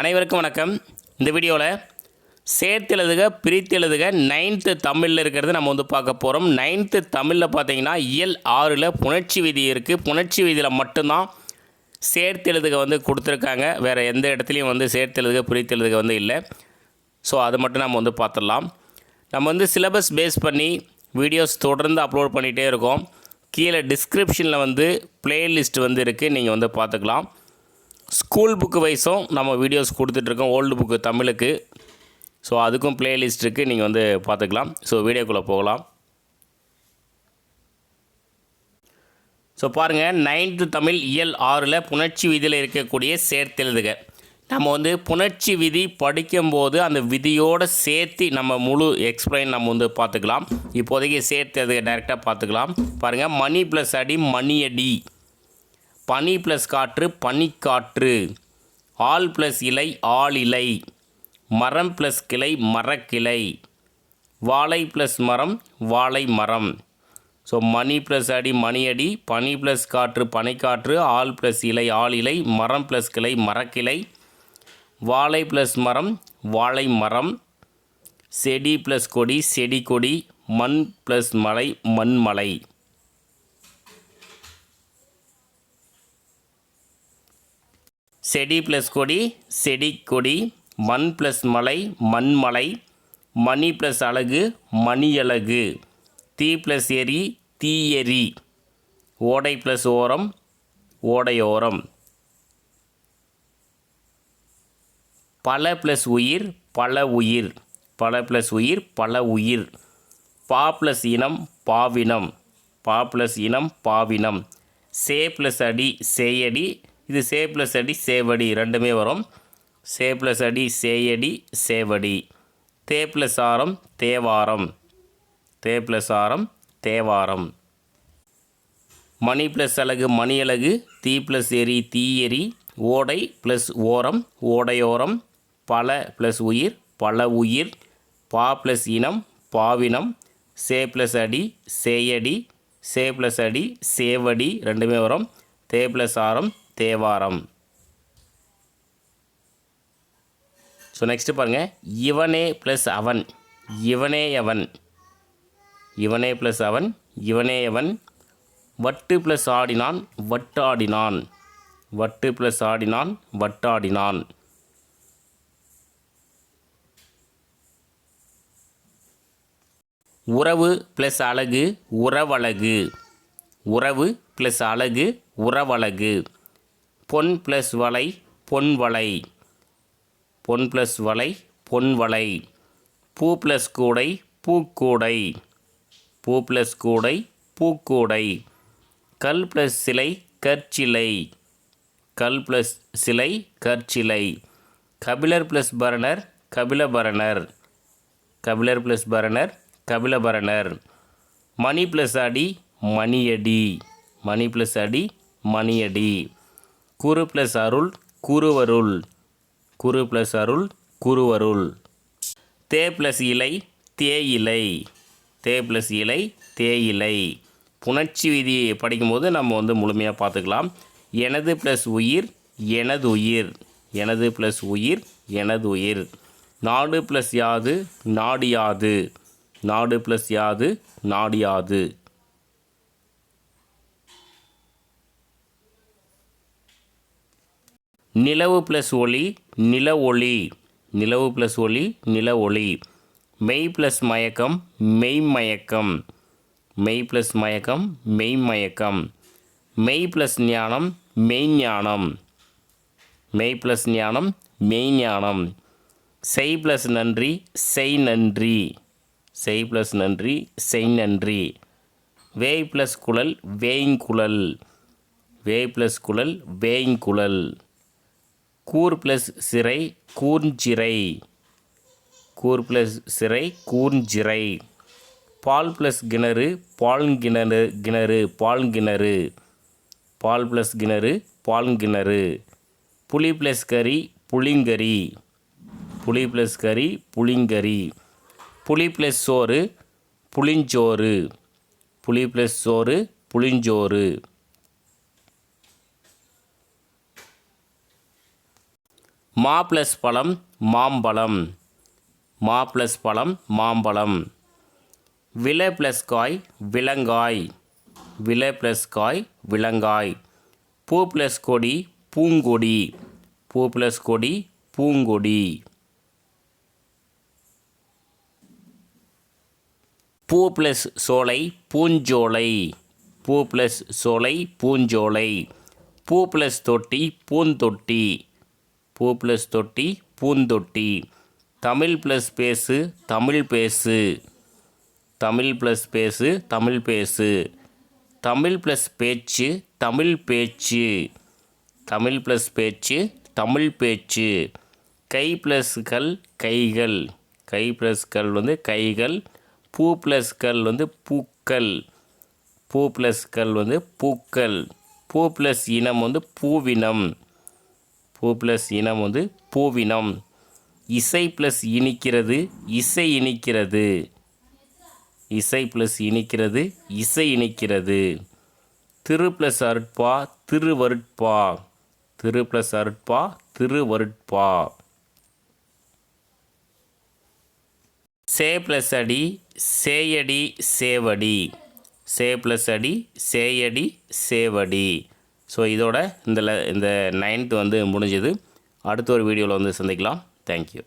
அனைவருக்கும் வணக்கம். இந்த வீடியோவில் சேர்த்து எழுதுக பிரித்து எழுதுக நைன்த்து தமிழில் இருக்கிறது நம்ம வந்து பார்க்க போகிறோம் நைன்த்து தமிழில் பார்த்தீங்கன்னா இயல் ஆறில் புணர்ச்சி விதி இருக்குது புணர்ச்சி விதியில் மட்டும்தான் சேர்த்து எழுதுக வந்து கொடுத்துருக்காங்க. வேறு எந்த இடத்துலையும் வந்து சேர்த்து எழுதுக பிரித்து எழுதுக வந்து இல்லை. ஸோ அது மட்டும் நம்ம வந்து பார்த்துடலாம். நம்ம வந்து சிலபஸ் பேஸ் பண்ணி வீடியோஸ் தொடர்ந்து அப்லோட் பண்ணிகிட்டே இருக்கோம். கீழே டிஸ்கிரிப்ஷனில் வந்து ப்ளேலிஸ்ட் வந்து இருக்குது நீங்கள் வந்து பார்த்துக்கலாம். ஸ்கூல் புக்கு வைஸும் நம்ம வீடியோஸ் கொடுத்துட்ருக்கோம் ஓல்டு புக்கு தமிழுக்கு. ஸோ அதுக்கும் பிளேலிஸ்ட் இருக்குது நீங்கள் வந்து பார்த்துக்கலாம். ஸோ வீடியோக்குள்ளே போகலாம். ஸோ பாருங்கள் நைன்த்து தமிழ் இயல் ஆறில் புணர்ச்சி விதியில் இருக்கக்கூடிய சேர்த்தெழுதுக நம்ம வந்து புணர்ச்சி விதி படிக்கும்போது அந்த விதியோடு சேர்த்து நம்ம முழு எக்ஸ்பிளைன் நம்ம வந்து பார்த்துக்கலாம். இப்போதைக்கு சேர்த்து எழுதுக டைரெக்டாக பார்த்துக்கலாம். பாருங்கள் மணி ப்ளஸ் அடி மணி அடி. பனி ப்ளஸ் காற்று பனிக்காற்று ஆள் ப்ளஸ் இலை ஆள் இலை. மரம் ப்ளஸ் கிளை மரக்கிளை வாழை ப்ளஸ் மரம் வாழை மரம். ஸோ மணி ப்ளஸ் அடி மணி அடி. பனி ப்ளஸ் காற்று பனிக்காற்று ஆள் ப்ளஸ் இலை ஆள் இலை. மரம் ப்ளஸ் கிளை மரக்கிளை வாழை ப்ளஸ் மரம் வாழை மரம். செடி ப்ளஸ் கொடி செடி கொடி. மண் ப்ளஸ் மலை மண்மலை செடி ப்ளஸ் கொடி செடி கொடி மண் ப்ளஸ் மலை மண்மலை மணி ப்ளஸ் அழகு மணி அழகு. தீ ப்ளஸ் எரி தீ ஓடை ப்ளஸ் ஓரம் ஓடையோரம் பல ப்ளஸ் உயிர் பல உயிர். பல ப்ளஸ் உயிர் பல உயிர். பா ப்ளஸ் இனம் பாவினம். பா ப்ளஸ் இனம் பாவினம். சே ப்ளஸ் அடி சேயடி இது சே ப்ளஸ் அடி சேவடி ரெண்டுமே வரும். சே ப்ளஸ் அடி சேயடி சேவடி தே ப்ளஸ் ஆரம் தேவாரம் தே ப்ளஸ் ஆரம் தேவாரம் மணி ப்ளஸ் அழகு மணி அழகு தீ ப்ளஸ் எரி தீ எரி. ஓடை ப்ளஸ் ஓரம் ஓடையோரம். பல ப்ளஸ் உயிர் பல உயிர். பா ப்ளஸ் இனம் பாவினம். சே ப்ளஸ் அடி சேயடி சே ப்ளஸ் அடி சேவடி ரெண்டுமே வரும். தே ப்ளஸ் ஆரம் தேவாரம். ஸோ நெக்ஸ்ட்டு பாருங்கள் இவனே ப்ளஸ் அவன். இவனே அவன் இவனே ப்ளஸ் அவன். இவனே அவன் வட்டு ப்ளஸ் ஆடினான் வட்டாடினான். வட்டு ப்ளஸ் ஆடினான் வட்டாடினான். உறவு ப்ளஸ் அழகு உறவழகு. உறவு ப்ளஸ் அழகு உறவழகு. பொன் ப்ளஸ் வலை பொன் வலை பொன் ப்ளஸ் வலை பொன் வலை பூ ப்ளஸ் கூடை பூக்கூடை பூ ப்ளஸ் கூடை பூக்கூடை கல் ப்ளஸ் சிலை கற்சிலை. கல் ப்ளஸ் சிலை கற்சிலை. கபிலர் ப்ளஸ் பரணர் கபிலபரணர் கபிலர் ப்ளஸ் பரணர் கபிலபரணர் மணி ப்ளஸ் அடி மணியடி. மணி ப்ளஸ் அடி மணியடி. குரு ப்ளஸ் அருள் குருவருள் குரு ப்ளஸ் அருள் குருவருள் தே ப்ளஸ் இலை தேயிலை தே ப்ளஸ் இலை தேயிலை புணர்ச்சி விதி படிக்கும்போது நம்ம வந்து முழுமையாக பார்த்துக்கலாம். எனது ப்ளஸ் உயிர் எனது உயிர். எனது ப்ளஸ் உயிர் எனது உயிர். நாடு ப்ளஸ் யாது நாடு யாது. நாடு ப்ளஸ் யாது நாடு யாது. நிலவு ப்ளஸ் ஒளி நில ஒளி. நிலவு ப்ளஸ் ஒளி நில ஒளி. மெய் ப்ளஸ் மயக்கம் மெய் மயக்கம். மெய் ப்ளஸ் மயக்கம் மெய் மயக்கம். மெய் ப்ளஸ் ஞானம் மெய் ஞானம். மெய் ப்ளஸ் ஞானம் மெய் ஞானம். செய் ப்ளஸ் நன்றி செய் நன்றி. செய் ப்ளஸ் நன்றி செய் நன்றி. வேய் ப்ளஸ் குழல் வேய்ங்குழல் வேய் ப்ளஸ் குழல் வேய்ங்குழல் கூர் ப்ளஸ் சிறை கூர்ஞ்சிறை கூர் ப்ளஸ் சிறை கூர்ஞ்சிறை பால் ப்ளஸ் கிணறு பால்கிணறு கிணறு பால்கிணறு பால் ப்ளஸ் கிணறு பால்கிணறு புளி ப்ளஸ் கறி புளிங்கறி. புளி ப்ளஸ் கறி புளிங்கறி. புளி ப்ளஸ் சோறு புளிஞ்சோறு. புளி ப்ளஸ் சோறு புளிஞ்சோறு. மா ப்ளஸ் பழம் மாம்பழம் மா ப்ளஸ் பழம் மாம்பழம் விலை ப்ளஸ் காய் விலங்காய். விலை ப்ளஸ் காய் விலங்காய். பூ ப்ளஸ் கொடி பூங்கொடி. பூ ப்ளஸ் கொடி பூங்கொடி. பூ ப்ளஸ் சோலை பூஞ்சோலை. பூ ப்ளஸ் சோலை பூஞ்சோலை. பூ ப்ளஸ் தொட்டி பூந்தொட்டி. பூ ப்ளஸ் தொட்டி பூந்தொட்டி. தமிழ் ப்ளஸ் பேசு தமிழ் பேசு. தமிழ் ப்ளஸ் பேசு தமிழ் பேசு. தமிழ் ப்ளஸ் பேச்சு தமிழ் பேச்சு. தமிழ் ப்ளஸ் பேச்சு தமிழ் பேச்சு. கை ப்ளஸ் கல் கைகள். கை ப்ளஸ் கல் வந்து கைகள் பூ ப்ளஸ் கல் வந்து பூக்கள். பூ ப்ளஸ் கல் வந்து பூக்கள். பூ ப்ளஸ் இனம் வந்து பூவினம். பூ ப்ளஸ் இனம் வந்து பூவினம். இசை ப்ளஸ் இனிக்கிறது இசை இனிக்கிறது. இசை ப்ளஸ் இனிக்கிறது இசை இனிக்கிறது. திரு ப்ளஸ் அருட்பா திருவருட்பா திரு ப்ளஸ் அருட்பா திருவருட்பா சே ப்ளஸ் அடி சேயடி சேவடி. சே ப்ளஸ் அடி சேயடி சேவடி. ஸோ இதோட இந்த ல- இந்த நைன்த்து வந்து முடிஞ்சது. அடுத்த ஒரு வீடியோவில் வந்து சந்திக்கலாம். தேங்க்யூ